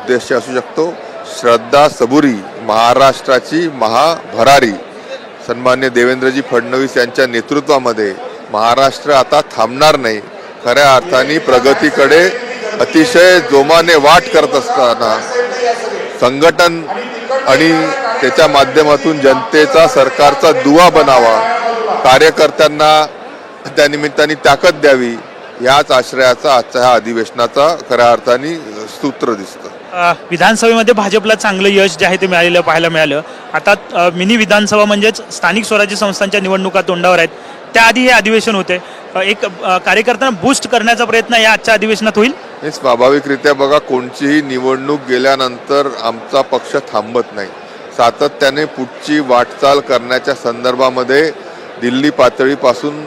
उद्देश असू शकतो. श्रद्धा सबुरी महाराष्ट्राची महाभरारी. सन्मान्य देवेंद्रजी फडणवीस यांच्या नेतृत्वामध्ये महाराष्ट्र आता थांबणार नाही. खऱ्या अर्थाने प्रगतीकडे अतिशय जोमाने वाट करत असताना संघटन आणि त्याच्या माध्यमातून जनतेचा सरकारचा दुवा बनावा कार्यकर्त्यांना त्यानिमित्ताने ताकद द्यावी याच आश्रयाचा आजच्या ह्या अधिवेशनाचा खऱ्या अर्थाने सूत्र दिसतं. विधानसभेमध्ये भाजपला चांगलं यश जे आहे ते मिळालेलं पाहायला मिळालं. आता मिनी विधानसभा म्हणजेच स्थानिक स्वराज्य संस्थांच्या निवडणुका तोंडावर आहेत. त्याआधी हे अधिवेशन होते. एक कार्यकर्त्यांना बूस्ट करण्याचा प्रयत्न या आजच्या अधिवेशनात होईल? हे स्वाभाविकरित्या बघा कोणतीही निवडणूक गेल्यानंतर आमचा पक्ष थांबत नाही. सातत्याने पुढची वाटचाल करण्याच्या संदर्भामध्ये दिल्ली पातळीपासून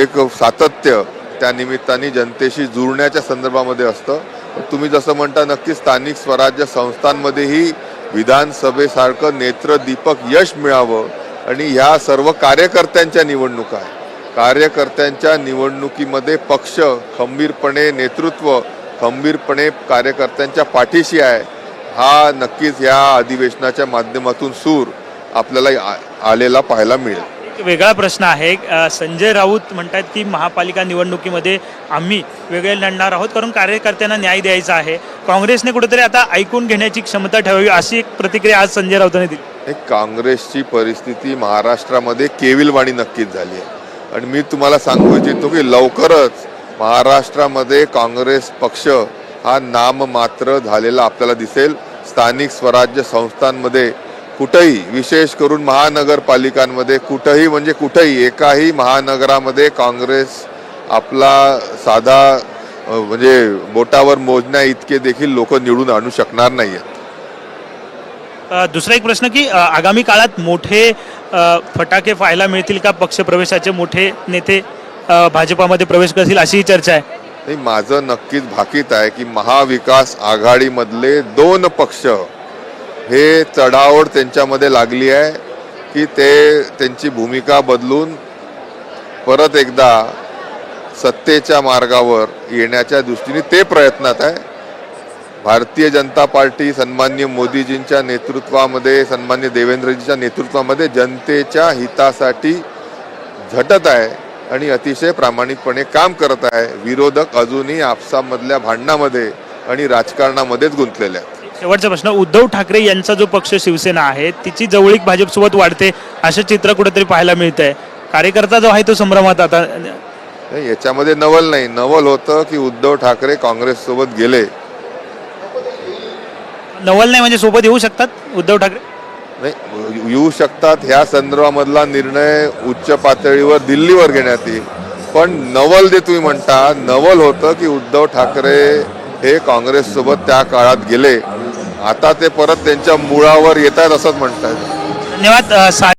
एक सातत्य त्या निमित्ताने जनतेशी जुळण्याच्या संदर्भामध्ये असतं. पण तुम्ही जसं म्हणता नक्की स्थानिक स्वराज्य संस्थांमध्येही विधानसभेसारखं नेत्रदीपक यश मिळावं आणि ह्या सर्व कार्यकर्त्यांच्या निवडणुका आहे कार्यकर्त्यांच्या निवडणुकीमध्ये पक्ष खंबीरपणे नेतृत्व खंबीरपणे कार्यकर्त्यांच्या पाठीशी आहे. हा नक्कीच या अधिवेशनाच्या माध्यमातून सूर आपल्याला आ- आलेला पाहायला मिळेल. एक वेगळा प्रश्न आहे. संजय राऊत म्हणतात की महापालिका निवडणुकीमध्ये आम्ही वेगळे लढणार आहोत कारण कार्यकर्त्यांना न्याय द्यायचा आहे. काँग्रेसने कुठेतरी आता ऐकून घेण्याची क्षमता ठेवावी अशी एक प्रतिक्रिया आज संजय राऊतांनी दिली. एक काँग्रेसची परिस्थिती महाराष्ट्रामध्ये केविलवाणी नक्कीच झाली आहे. आणि मी तुम्हाला सांगू इच्छितो की लवकरच महाराष्ट्रामध्ये काँग्रेस पक्ष हा नाममात्र झालेला आपल्याला दिसेल. स्थानिक स्वराज्य संस्थांमध्ये कुठंही विशेष करून महानगरपालिकांमध्ये कुठंही म्हणजे कुठंही एकाही महानगरामध्ये काँग्रेस आपला साधा म्हणजे बोटावर मोजण्या इतके देखील लोक निवडून आणू शकणार नाही आहेत दुसरा एक प्रश्न की आगामी काळात मोठे फटाके पाहायला मिळतील का पक्षप्रवेशाचे? मोठे नेते भाजपामध्ये प्रवेश करतील अशीही चर्चा आहे. नाही माझं नक्कीच भाकीत आहे की महाविकास आघाडीमधले दोन पक्ष हे चढाओढ त्यांच्यामध्ये लागली आहे की ते त्यांची भूमिका बदलून परत एकदा सत्तेच्या मार्गावर येण्याच्या दृष्टीने ते प्रयत्नात आहे. भारतीय जनता पार्टी सन्मान्य मोदीजींच्या नेतृत्वामध्ये सन्मान्य देवेंद्रजीच्या नेतृत्वामध्ये जनतेच्या हितासाठी झटत आहे आणि अतिशय प्रामाणिकपणे काम करत आहे. विरोधक अजूनही आपसामधल्या भांडणामध्ये आणि राजकारणामध्येच गुंतलेले आहेत. शेवटचा प्रश्न उद्धव ठाकरे यांचा जो पक्ष शिवसेना आहे तिची जवळीक भाजपसोबत वाढते असं चित्र कुठेतरी पाहायला मिळतंय. कार्यकर्ता जो आहे तो संभ्रमात आता नाही, याच्यामध्ये नवल नाही. नवल होतं की उद्धव ठाकरे काँग्रेस सोबत गेले. नवल नाही म्हणजे सोबत येऊ शकतात उद्धव ठाकरे? नाही येऊ शकतात. ह्या संदर्भामधला निर्णय उच्च पातळीवर दिल्लीवर घेण्यात येईल. पण नवल जे तुम्ही म्हणता नवल होतं की उद्धव ठाकरे हे काँग्रेस सोबत त्या काळात गेले. आता ते परत त्यांच्या मुळावर येत आहेत असंच म्हणतायत. धन्यवाद सा